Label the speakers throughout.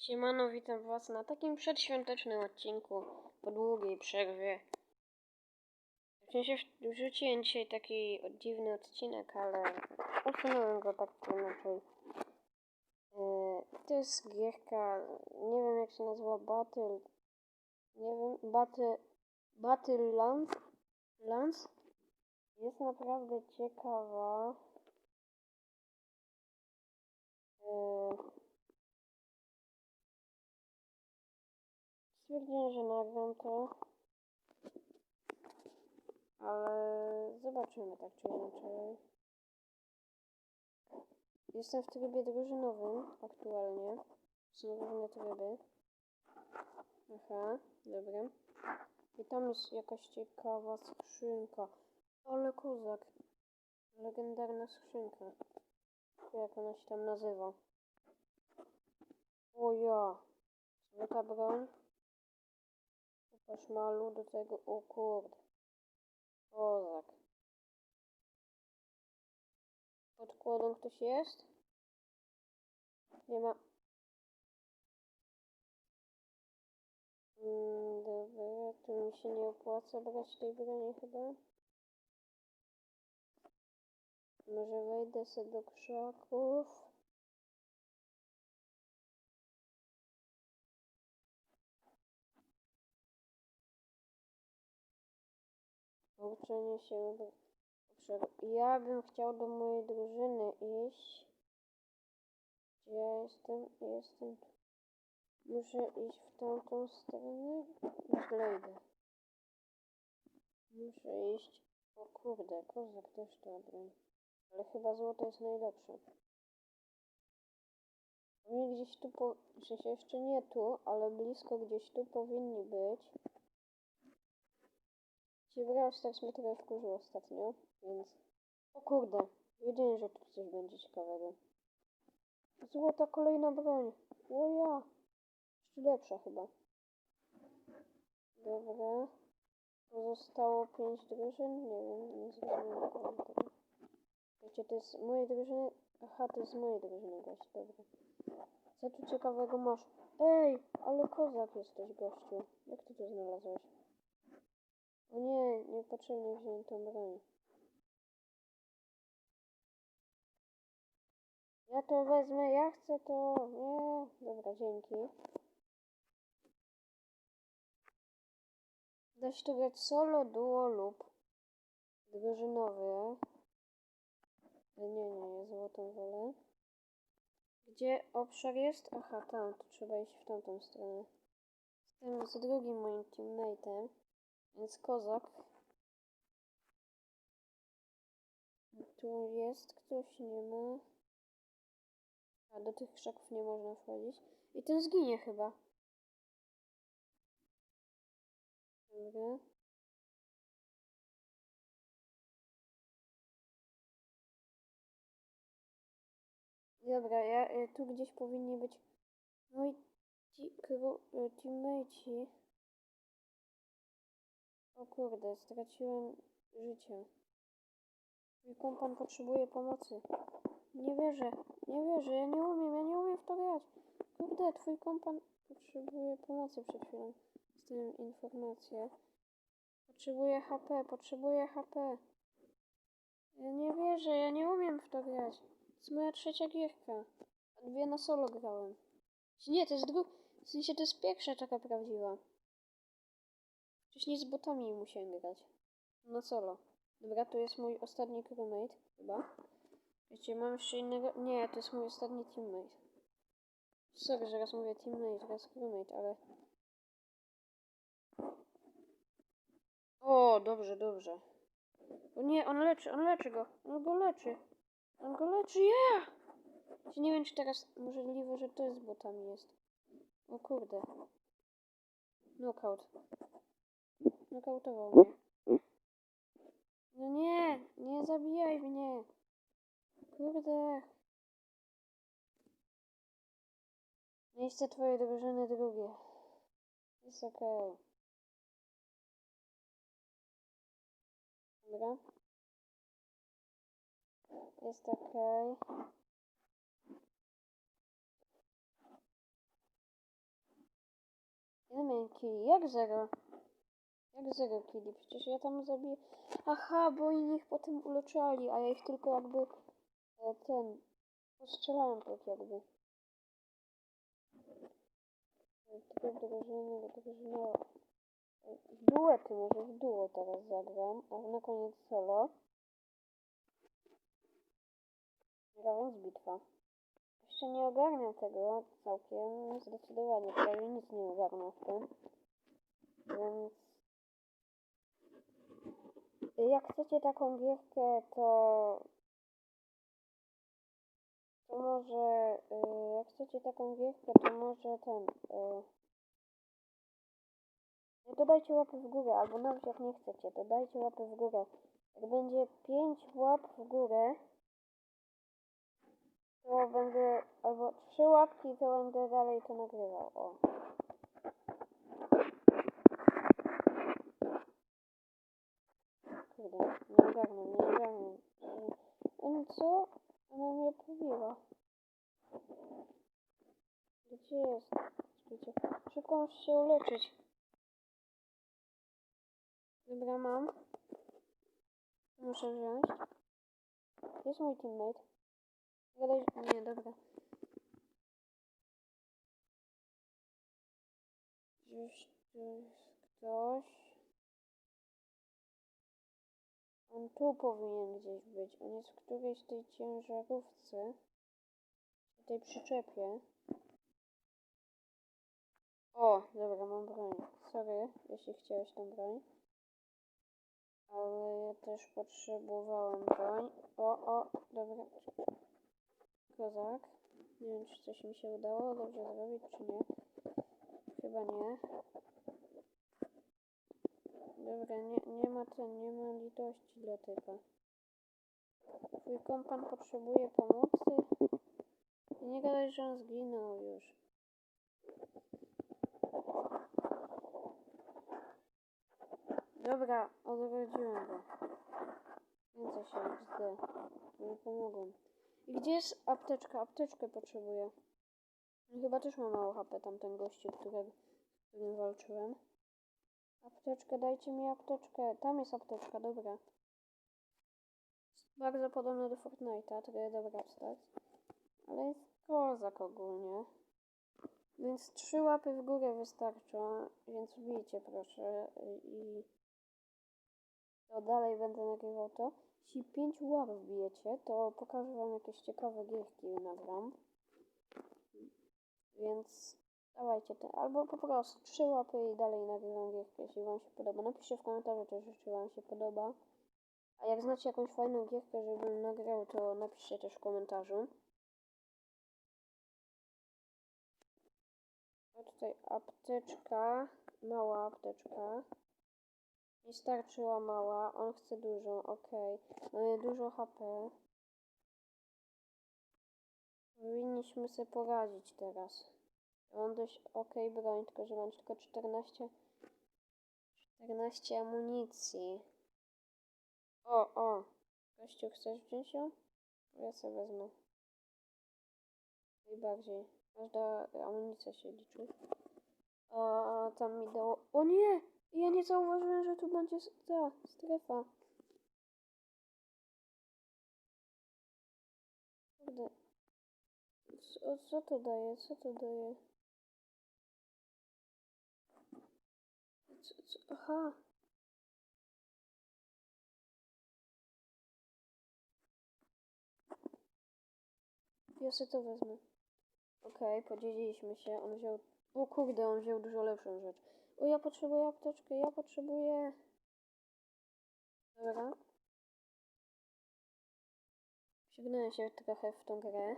Speaker 1: Siemano, witam was na takim przedświątecznym odcinku po długiej przerwie. W wrzuciłem dzisiaj taki dziwny odcinek, ale usunąłem go tak czy inaczej. Yy, To jest gierka, nie wiem jak się nazywa, Battle, nie wiem, Battle, Battle Lands, Lands? Jest naprawdę ciekawa. Yy, Stwierdziłem, że nagram to. Ale zobaczymy tak czy inaczej. Jestem w trybie drużynowym aktualnie. Są różne tryby. Aha, dobra. I tam jest jakaś ciekawa skrzynka. Ale kozak. Legendarna skrzynka. Jak ona się tam nazywa. O ja. Złota broń. Szmalu do tego, o kurde. Kozak. Pod kłodą ktoś jest? Nie ma. Mm, dobra, tu mi się nie opłaca brać tej broni chyba. Może wejdę sobie do krzaków. Uczenie się obszaru. Ja bym chciał do mojej drużyny iść. Gdzie ja jestem? Jestem tu. Muszę iść w tamtą stronę. Idę. Muszę iść. O kurde, kozak też dobry. Ale chyba złoto jest najlepsze. Oni gdzieś tu po... Sensie jeszcze nie tu, ale blisko gdzieś tu powinni być. Brawl Stars mnie trochę wkurzył ostatnio, więc... O kurde, wiedziałem, że tu coś będzie ciekawego. Złota kolejna broń. O ja. Jeszcze lepsza chyba. Dobra. Pozostało pięć drużyn. Nie wiem, nie zrozumiałem tego. Wiecie, to jest mojej drużyny. Aha, to jest mojej drużyny gość, dobra. Co tu ciekawego masz? Ej, ale kozak jesteś gościu. Jak ty to znalazłeś? O nie, niepotrzebnie wziąłem tą broń. Ja to wezmę, ja chcę to. Nie, dobra, dzięki. Da się to grać solo, duo lub drużynowy. E, Nie, nie, ja złotą wolę. Gdzie obszar jest? Aha, tam, tu trzeba iść w tamtą stronę. Jestem z drugim moim teammate'em, więc kozak. Tu jest ktoś, nie ma. A do tych krzaków nie można wchodzić. I ten zginie chyba. Dobra. Dobra, ja y, tu gdzieś powinni być moi kru, y, teammateci. O kurde, straciłem życie. Mój kompan potrzebuje pomocy. Nie wierzę, nie wierzę, ja nie umiem, ja nie umiem w to grać. Kurde, twój kompan potrzebuje pomocy przed chwilą. Dostałem informację. Potrzebuję HP, potrzebuję HP. Ja nie wierzę, ja nie umiem w to grać. To jest moja trzecia gierka. A dwie na solo grałem. Nie, to jest dru... W sensie to jest pierwsza taka prawdziwa. Wcześniej z botami musiałem grać. Na solo. Dobra, to jest mój ostatni crewmate, chyba. Wiecie, mam jeszcze innego... Nie, to jest mój ostatni teammate. Sorry, że raz mówię teammate, raz crewmate, ale... O, dobrze, dobrze. O nie, on leczy, on leczy go. On go leczy. On go leczy, yeah! Czy Nie wiem, czy teraz możliwe, że to z botami jest. O kurde. Knockout. Knockoutował mnie. No nie, nie zabijaj mnie. Kurde. Miejsce twojej drużyny drugie. Jest okej. Dobra. Jest okej. Ile miałem? Jak zero? Jak zero killi? Przecież ja tam zabiję... Aha, bo oni ich potem uleczali, a ja ich tylko jakby... E, ten... Postrzelałem tak jakby. Tego drużyny, drużyna... W duety, może w duo teraz zagram, a na koniec solo. Gra więc bitwa. Jeszcze nie ogarniam tego całkiem, zdecydowanie, prawie nic nie ogarnę w tym. Więc... Jak chcecie taką gierkę, to... To może... y, jak chcecie taką gierkę, to może ten... y, dodajcie łapy w górę, albo nawet jak nie chcecie, to dajcie łapy w górę. Jak będzie 5 łap w górę, to będę, albo 3 łapki, to będę dalej to nagrywał. O. Kurde, ogarnę, nie ogarnę. Oni co? Ona mnie pobiła. Gdzie jest? Czekajcie. Szybko muszę się uleczyć. Dobra, mam. Muszę wziąć. Jest mój teammate? Gadaj... Nie, dobra. Gdzieś tu jest ktoś. On tu powinien gdzieś być. On jest w którejś tej ciężarówce. W tej przyczepie. O, dobra, mam broń. Sorry, jeśli chciałeś tą broń. Ale ja też potrzebowałem broń. O, o, dobra. Kozak. Nie wiem, czy coś mi się udało dobrze zrobić, czy nie. Chyba nie. Dobra, nie, nie ma ten, nie ma litości dla typa. Twój kompan potrzebuje pomocy. I nie gadaj, że on zginął już. Dobra, odrodziłem go. Więcej się XD. Nie pomogą. I gdzie jest apteczka? Apteczkę potrzebuję. Chyba też ma mało HP, tamten gościu, którego, z którym walczyłem. Apteczkę, dajcie mi apteczkę. Tam jest apteczka, dobra. Bardzo podobne do Fortnite'a, trochę dobra wstać. Ale jest kozak ogólnie. Więc trzy łapy w górę wystarczą, więc wbijcie proszę i to dalej będę nagrywał to. Jeśli 5 łap wbijecie, to pokażę wam jakieś ciekawe gierki nagram. Więc dawajcie te, albo po prostu 3 łapy i dalej nagrywam gierkę, jeśli wam się podoba. Napiszcie w komentarzu też, czy wam się podoba. A jak znacie jakąś fajną gierkę, żebym nagrał, to napiszcie też w komentarzu. A tutaj apteczka, mała apteczka. Nie starczyła mała, on chce dużą, okej. Mamy dużo HP. Powinniśmy sobie poradzić teraz. Ja Mam dość okej broń, tylko że mam tylko 14, 14 amunicji. O, o. Gościu, chcesz wziąć ją? Ja sobie wezmę. Najbardziej. Każda amunicja się liczy. A tam mi dało... O nie! Ja nie zauważyłem, że tu będzie ta strefa. Kurde. Co, co to daje? Co to daje? Aha. Ja sobie to wezmę. Okej, podzieliliśmy się. On wziął... O kurde, on wziął dużo lepszą rzecz. O, ja potrzebuję apteczkę, ja potrzebuję... Dobra. Przygnąłem się trochę w tą grę.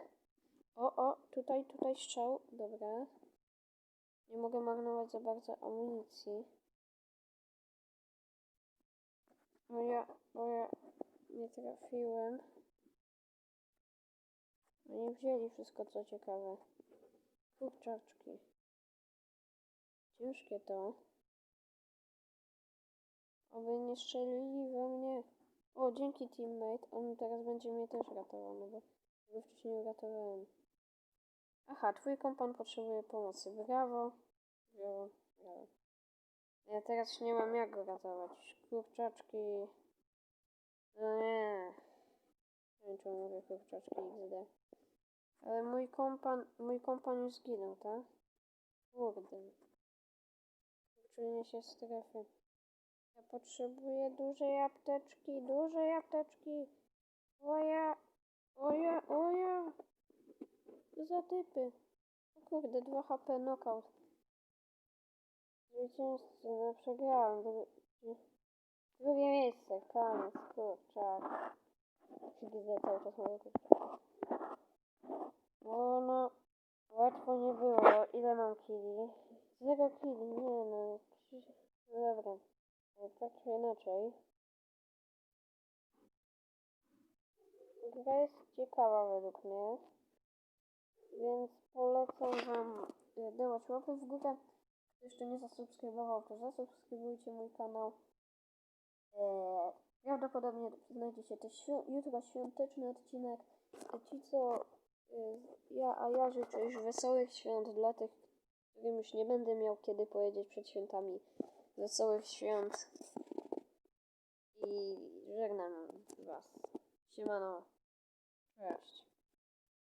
Speaker 1: O, o, tutaj, tutaj strzał. Dobra. Nie mogę marnować za bardzo amunicji. Bo ja, bo ja nie trafiłem. Oni wzięli wszystko, co ciekawe. Kurczaczki. Ciężkie to. Oby nie strzelili we mnie. O, dzięki teammate. On teraz będzie mnie też ratował, no bo go wcześniej uratowałem. Aha, twój kompan potrzebuje pomocy. Brawo. Ja teraz nie mam jak go ratować. Kurczaczki. No nie. Nie wiem, czemu mówię kurczaczki XD. Ale mój kompan, mój kompan już zginął, tak? Kurde. Wyczulienie się strefy. Ja potrzebuję dużej apteczki, dużej apteczki. Oja, oja, oja. Za typy. Kurde, 2 HP knockout. Zwycięzcy, no przegrałem. Drugie, miejsce, koniec, kurczak. XD cały czas mówię kurczak. No, no, łatwo nie było. Ile mam kili? Zero kili, nie no. No dobra. Tak czy inaczej. Gra jest ciekawa według mnie. Więc polecam wam dawać łapy w górę. Jeszcze nie zasubskrybował, to zasubskrybujcie mój kanał. Eee, prawdopodobnie znajdziecie też jutro świąteczny odcinek. Ci co y, ja, a ja życzę już wesołych świąt dla tych, którym już nie będę miał kiedy powiedzieć przed świętami. Wesołych świąt. I żegnam was. Siemano. Cześć.